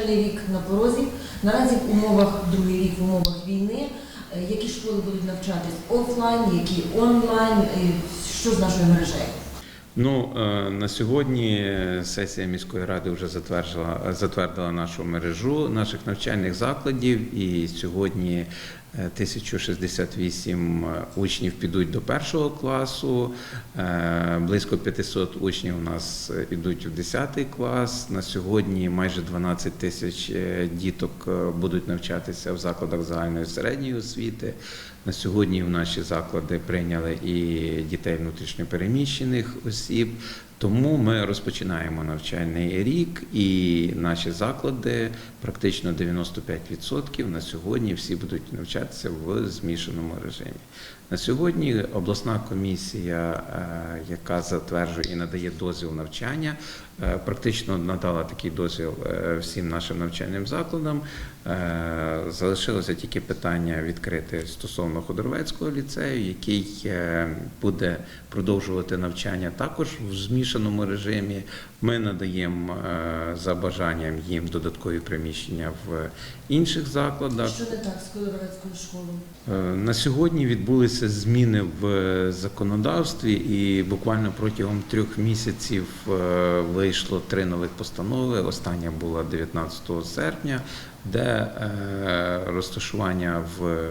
навчальний рік на порозі. Наразі в умовах другий рік в умовах війни. Е, Які школи будуть навчатись офлайн, які онлайн, що з нашою мережею? Ну е, на сьогодні сесія міської ради вже затвердила затвердила нашу мережу наших навчальних закладів, і сьогодні 1068 учнів підуть до першого класу. е, Близько 500 учнів у нас йдуть в 10 клас. На сьогодні майже 12 тисяч е, діток е, будуть навчатися в закладах загальної середньої освіти. На сьогодні в наші заклади прийняли і дітей внутрішньопереміщених осіб. Тому ми розпочинаємо навчальний рік, і наші заклади практично 95% на сьогодні всі будуть навчатися в змішаному режимі. На сьогодні обласна комісія, е, яка затверджує і надає дозвіл навчання, е, практично надала такий дозвіл е, всім нашим навчальним закладам. Залишилося тільки питання відкрити стосовно Ходорвецького ліцею, який буде продовжувати навчання також в змішаному режимі. Ми надаємо е, за бажанням їм додаткові приміщення в інших закладах. Що не так з Кольоровецькою школою? Е, На сьогодні відбулися зміни в законодавстві, і буквально протягом трьох місяців е, вийшло три нових постанови. Остання була 19 серпня, де е, розташування в е,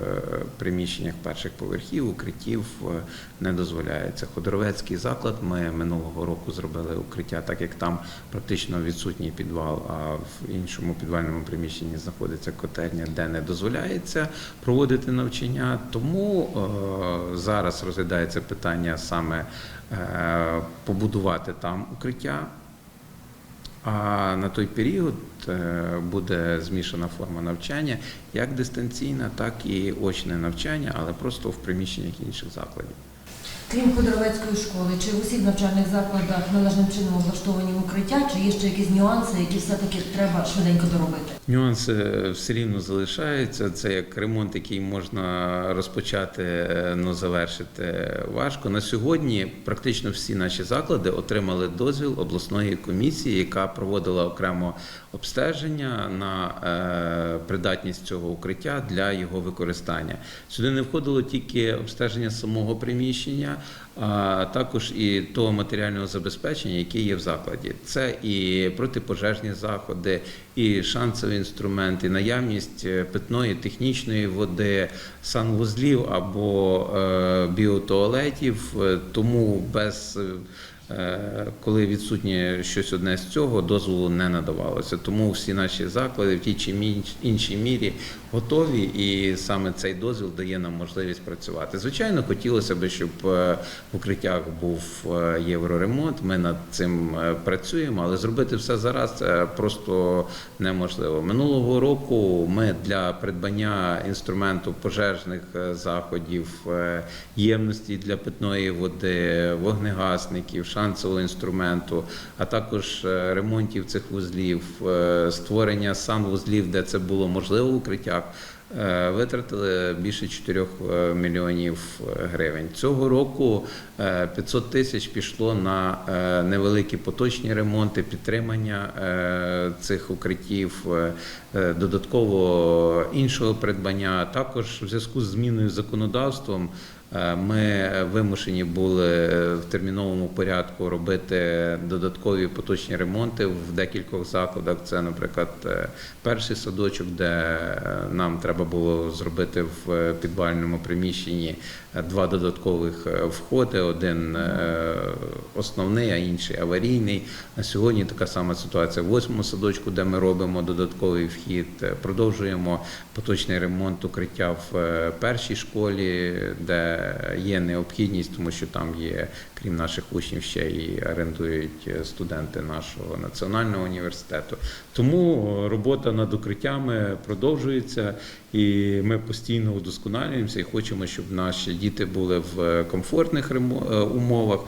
приміщеннях перших поверхів, укриттів е, не дозволяється. Ходоровецький заклад ми минулого року зробили укриття, так як там практично відсутній підвал, а в іншому підвальному приміщенні знаходиться котельня, де не дозволяється проводити навчання. Тому е, зараз розглядається питання саме е, побудувати там укриття. А на той період е, буде змішана форма навчання, як дистанційна, так і очне навчання, але просто в приміщеннях інших закладів. Крім Ходоровецької школи, чи в усіх навчальних закладах належним чином облаштовані укриття, чи є ще якісь нюанси, які все-таки треба швиденько доробити? Нюанси все рівно залишаються. Це як ремонт, який можна розпочати, е, но завершити важко. На сьогодні практично всі наші заклади отримали дозвіл обласної комісії, яка проводила окремо обстеження на е, придатність цього укриття для його використання. Сюди не входило тільки обстеження самого приміщення, а також і того матеріального забезпечення, яке є в закладі. Це і протипожежні заходи, і шансові інструменти, наявність е, питної технічної води, санвузлів або е, біотуалетів. Е, Тому без коли відсутнє щось одне з цього, дозволу не надавалося. Тому всі наші заклади в тій чи іншій мірі готові, і саме цей дозвіл дає нам можливість працювати. Звичайно, хотілося б, щоб е, в укриттях був е, євроремонт. Ми над цим е, працюємо, але зробити все зараз е, просто неможливо. Минулого року ми для придбання інструменту пожежних е, заходів, е, ємності для питної води, вогнегасників, шансового інструменту, а також е, ремонтів цих вузлів, е, створення санвузлів, де це було можливо в укриттях. е, Витратили більше 4 е, мільйонів гривень. Цього року е, 500 тисяч пішло на невеликі поточні ремонти, підтримання цих укриттів, додатково іншого придбання. Також в зв'язку з зміною законодавством Е, Ми вимушені були в терміновому порядку робити додаткові поточні ремонти в декількох закладах. Це, наприклад, е, перший садочок, де е, нам треба було зробити в підвальному приміщенні е, два додаткових е, входи: один е, основний, а інший аварійний. На сьогодні така сама ситуація в восьмому садочку, де ми робимо додатковий Е, Продовжуємо поточний ремонт укриття в е, першій школі, де є необхідність, тому що там є, крім наших учнів, ще і орендують е, студенти нашого національного університету. Тому е, робота над укриттями продовжується, і ми постійно удосконалюємося і хочемо, щоб наші діти були в комфортних умовах.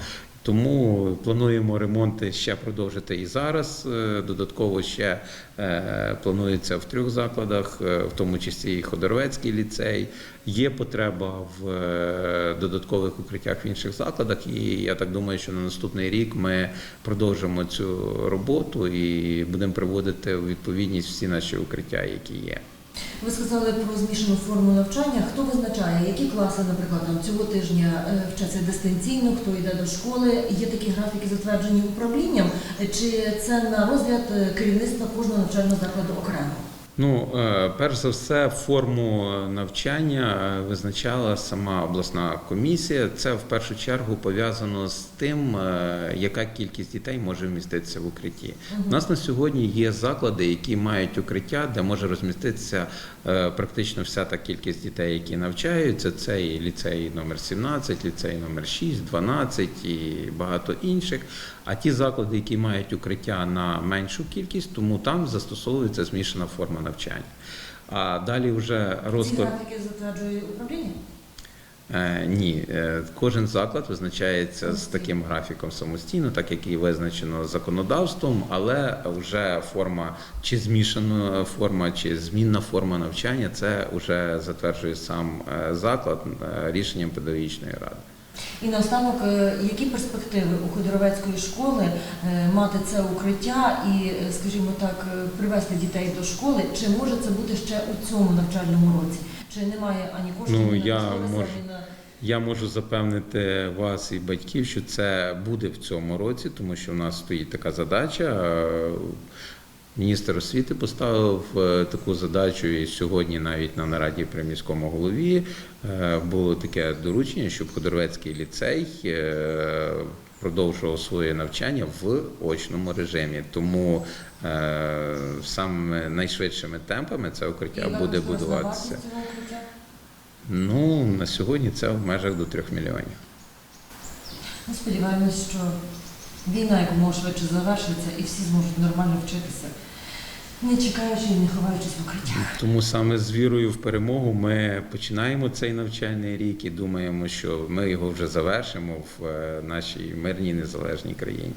Тому плануємо ремонти ще продовжити і зараз. Е, Додатково ще е, планується в трьох закладах, е, в тому числі і Ходоровецький ліцей. Є потреба в додаткових укриттях в інших закладах, і я так думаю, що на наступний рік ми продовжимо цю роботу і будемо приводити у відповідність всі наші укриття, які є. Ви сказали про змішану форму навчання. Хто визначає, які класи, наприклад, там цього тижня е, вчаться дистанційно, хто йде до школи? Є такі графіки, затверджені управлінням, чи це на розгляд е, керівництва кожного навчального закладу окремо? Ну, е, перш за все, форму навчання визначала сама обласна комісія. Це в першу чергу пов'язано з тим, е, яка кількість дітей може вміститися в укритті. У нас на сьогодні є заклади, які мають укриття, де може розміститися е, практично вся та кількість дітей, які навчаються. Це і ліцей номер 17, ліцей номер 6, 12 і багато інших. А ті заклади, які мають укриття на меншу кількість, тому там застосовується змішана форма навчання. А далі вже Ці розклад. графіки затверджує управління? Е, ні, е, кожен заклад визначається з таким графіком самостійно, так як і визначено законодавством, але вже форма чи змішана форма, чи змінна форма навчання це вже затверджує сам е, заклад рішенням педагогічної ради. І наостанок, е, які перспективи у Ходоровецької школи е, мати це укриття і, е, скажімо так, привести дітей до школи? Чи може це бути ще у цьому навчальному році? Чи немає ані коштів, Ну, на я можу. на Я можу запевнити вас і батьків, що це буде в цьому році, тому що в нас стоїть така задача. Міністр освіти поставив е, таку задачу, і сьогодні навіть на нараді при міському голові е, було таке доручення, щоб Ходорвецький ліцей е, продовжував своє навчання в очному режимі. Тому саме найшвидшими темпами це укриття буде будуватися. Ну на сьогодні це в межах до трьох мільйонів. Ми сподіваємось, що війна якомога швидше завершиться і всі зможуть нормально вчитися, не чекаючи і не ховаючись в укриттях. Тому саме з вірою в перемогу ми починаємо цей навчальний рік і думаємо, що ми його вже завершимо в е, нашій мирній незалежній країні.